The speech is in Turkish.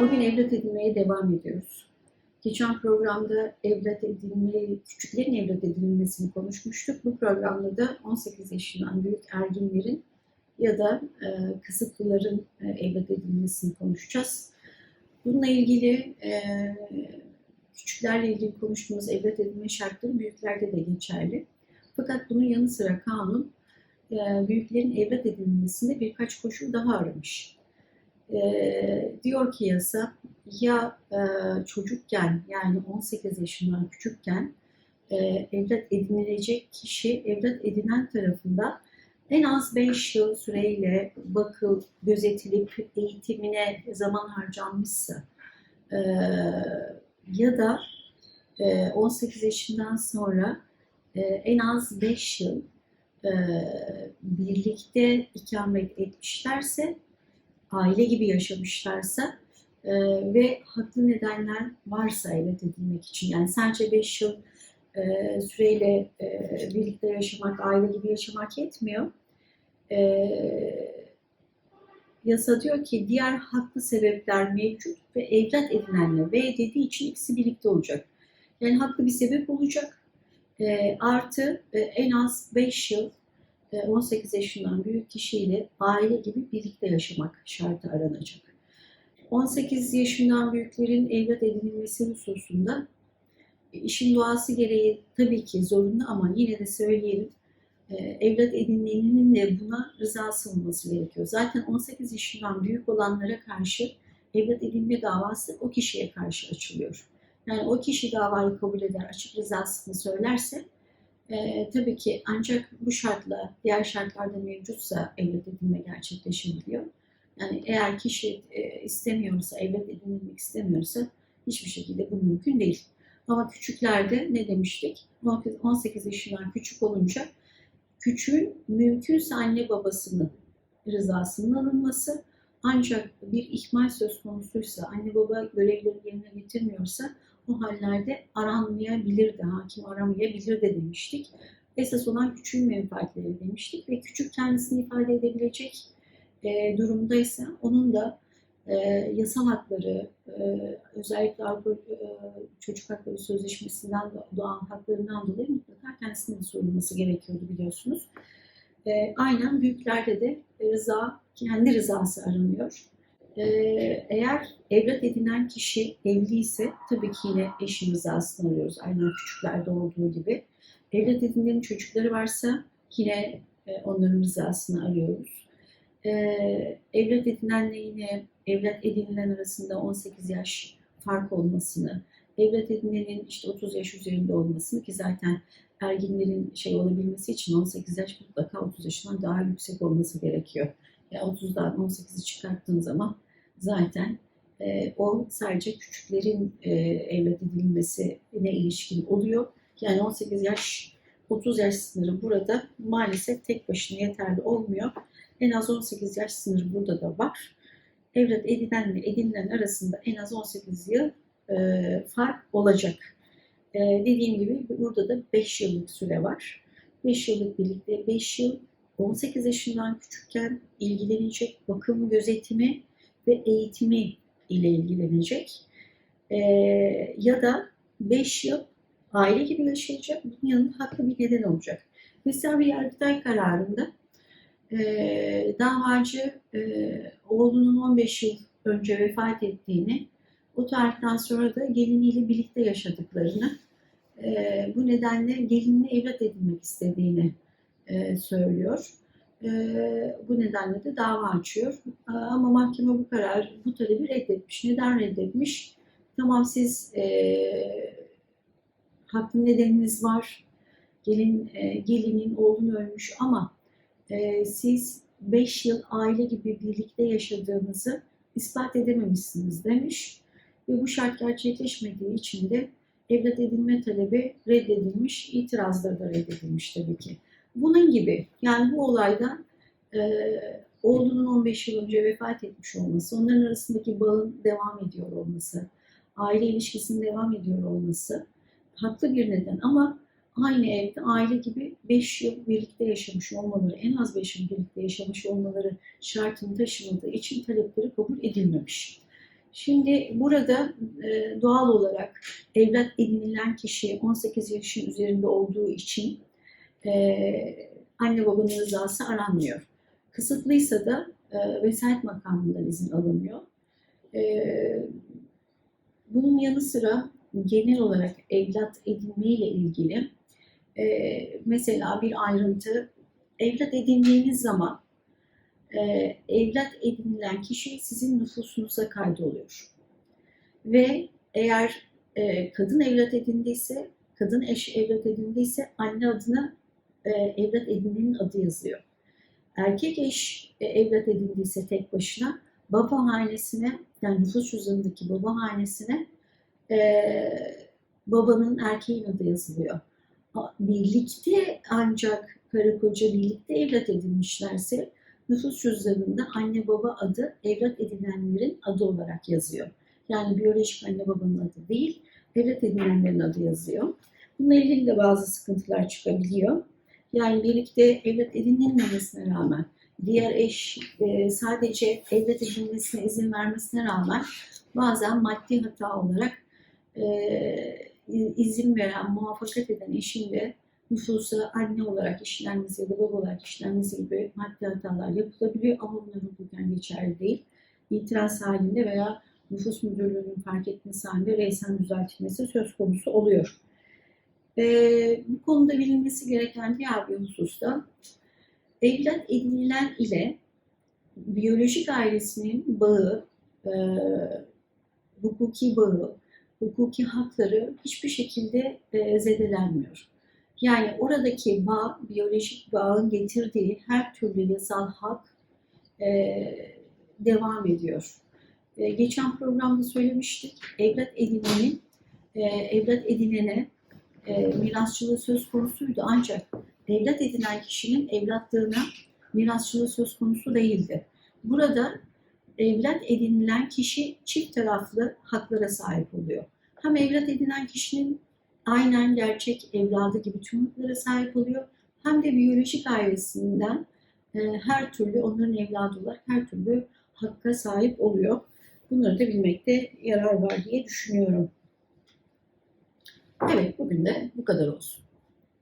Bugün evlat edinmeye devam ediyoruz. Geçen programda evlat edinmeyi, küçüklerin evlat edinilmesini konuşmuştuk. Bu programda da 18 yaşından büyük erginlerin ya da e, kısıtlıların e, evlat edinilmesini konuşacağız. Bununla ilgili e, küçüklerle ilgili konuştuğumuz evlat edinme şartları büyüklerde de geçerli. Fakat bunun yanı sıra kanun e, büyüklerin evlat edinilmesinde birkaç koşul daha aramış. E, diyor ki yasa ya e, çocukken yani 18 yaşından küçükken e, evlat edinilecek kişi evlat edinen tarafından en az 5 yıl süreyle bakıl, gözetilip eğitimine zaman harcanmışsa e, ya da e, 18 yaşından sonra e, en az 5 yıl e, birlikte ikamet etmişlerse, aile gibi yaşamışlarsa e, ve haklı nedenler varsa evlat edinmek için, yani sadece 5 yıl e, süreyle e, birlikte yaşamak, aile gibi yaşamak yetmiyor. E, yasa diyor ki diğer haklı sebepler mevcut ve evlat edinenle ve dediği için ikisi birlikte olacak. Yani haklı bir sebep olacak. E, artı e, en az 5 yıl 18 yaşından büyük kişiyle aile gibi birlikte yaşamak şartı aranacak. 18 yaşından büyüklerin evlat edinilmesi hususunda e, işin doğası gereği tabii ki zorunlu ama yine de söyleyelim e, evlat edinmenin de buna rızası olması gerekiyor. Zaten 18 yaşından büyük olanlara karşı evlat edinme davası o kişiye karşı açılıyor. Yani o kişi davayı kabul eder, açık rızasını söylerse e, tabii ki ancak bu şartla, diğer şartlarda mevcutsa evlat edinme gerçekleşebiliyor. Yani eğer kişi e, istemiyorsa, evlat edinilmek istemiyorsa hiçbir şekilde bu mümkün değil. Ama küçüklerde ne demiştik? 18 yaşından küçük olunca küçüğün mümkünse anne babasının rızasının alınması ancak bir ihmal söz konusuysa, anne baba görevleri yerine getirmiyorsa o hallerde aranmayabilir de, hakim aramayabilir de demiştik. Esas olan küçüğün menfaatleri demiştik ve küçük kendisini ifade edebilecek e, durumdaysa onun da e, yasal hakları, e, özellikle Avrupa e, Çocuk Hakları Sözleşmesi'nden doğan haklarından dolayı mutlaka kendisinin sorulması gerekiyordu biliyorsunuz. E, aynen büyüklerde de rıza, kendi rızası aranıyor. E, eğer evlat edinen kişi evliyse tabii ki yine eşin rızasını arıyoruz. Aynen küçüklerde olduğu gibi. Evlat edinenin çocukları varsa yine e, onların rızasını arıyoruz. E, evlat edinenle yine evlat edinilen arasında 18 yaş fark olmasını, evlat edinenin işte 30 yaş üzerinde olmasını ki zaten erginlerin şey olabilmesi için 18 yaş mutlaka 30 yaşından daha yüksek olması gerekiyor. Yani 30'dan 18'i çıkarttığın zaman zaten e, o sadece küçüklerin e, evlat edilmesine ilişkin oluyor. Yani 18 yaş 30 yaş sınırı burada maalesef tek başına yeterli olmuyor. En az 18 yaş sınırı burada da var. Evlat edinen ve edinilen arasında en az 18 yıl e, fark olacak. E, dediğim gibi burada da 5 yıllık süre var. 5 yıllık birlikte 5 yıl 18 yaşından küçükken ilgilenecek bakım gözetimi ve eğitimi ile ilgilenecek. E, ya da 5 yıl aile gibi yaşayacak. Bunun yanında haklı bir neden olacak. Mesela bir yargıtay kararında e, davacı e, oğlunun 15 yıl önce vefat ettiğini, o tarihten sonra da geliniyle birlikte yaşadıklarını, e, bu nedenle gelinini evlat edinmek istediğini e, söylüyor. E, bu nedenle de dava açıyor. E, ama mahkeme bu karar, bu talebi reddetmiş. Neden reddetmiş? Tamam siz e, haklı nedeniniz var, gelin e, gelinin oğlunu ölmüş ama e, siz 5 yıl aile gibi birlikte yaşadığınızı ispat edememişsiniz demiş. Ve bu şart gerçekleşmediği için de evlat edinme talebi reddedilmiş, itirazları da reddedilmiş tabii ki. Bunun gibi yani bu olayda e, oğlunun 15 yıl önce vefat etmiş olması, onların arasındaki bağın devam ediyor olması, aile ilişkisinin devam ediyor olması haklı bir neden ama aynı evde aile gibi 5 yıl birlikte yaşamış olmaları, en az 5 yıl birlikte yaşamış olmaları şartını taşımadığı için talepleri kabul edilmemiş. Şimdi burada e, doğal olarak evlat edinilen kişi 18 yaşın üzerinde olduğu için e, anne babanın rızası aranmıyor. Kısıtlıysa da e, vesayet makamından izin alınıyor. E, bunun yanı sıra genel olarak evlat edinme ile ilgili e, mesela bir ayrıntı evlat edindiğiniz zaman e, evlat edinilen kişi sizin nüfusunuza kaydoluyor. Ve eğer e, kadın evlat edindiyse, kadın eş evlat edindiyse anne adına e, evlat edinenin adı yazıyor. Erkek eş e, evlat edindiyse tek başına baba hanesine yani nüfus cüzdanındaki baba hanesine e, babanın erkeğin adı yazılıyor. Birlikte ancak karı koca birlikte evlat edinmişlerse nüfus cüzdanında anne baba adı evlat edinenlerin adı olarak yazıyor. Yani biyolojik anne babanın adı değil, evlat edinenlerin adı yazıyor. Bununla ilgili de bazı sıkıntılar çıkabiliyor. Yani birlikte evlat edinilmemesine rağmen diğer eş e, sadece evlat edinmesine izin vermesine rağmen bazen maddi hata olarak e, izin veren, muvaffakat eden eşin de nüfusa anne olarak işlenmesi ya da baba olarak işlenmesi gibi maddi hatalar yapılabiliyor ama bunlar hukuken geçerli değil. İtiraz halinde veya nüfus müdürlüğünün fark etmesi halinde reysen düzeltilmesi söz konusu oluyor. Ee, bu konuda bilinmesi gereken diğer bir husus da evlat edinilen ile biyolojik ailesinin bağı, e, hukuki bağı, hukuki hakları hiçbir şekilde e, zedelenmiyor. Yani oradaki bağ, biyolojik bağın getirdiği her türlü yasal hak e, devam ediyor. E, geçen programda söylemiştik, evlat edinenin e, evlat edinene e, mirasçılığı söz konusuydu ancak evlat edinen kişinin evlatlığına mirasçılığı söz konusu değildi. Burada evlat edinilen kişi çift taraflı haklara sahip oluyor. Hem evlat edinen kişinin aynen gerçek evladı gibi tüm haklara sahip oluyor. Hem de biyolojik ailesinden e, her türlü onların evladı olarak her türlü hakka sahip oluyor. Bunları da bilmekte yarar var diye düşünüyorum. Evet bugün de bu kadar olsun.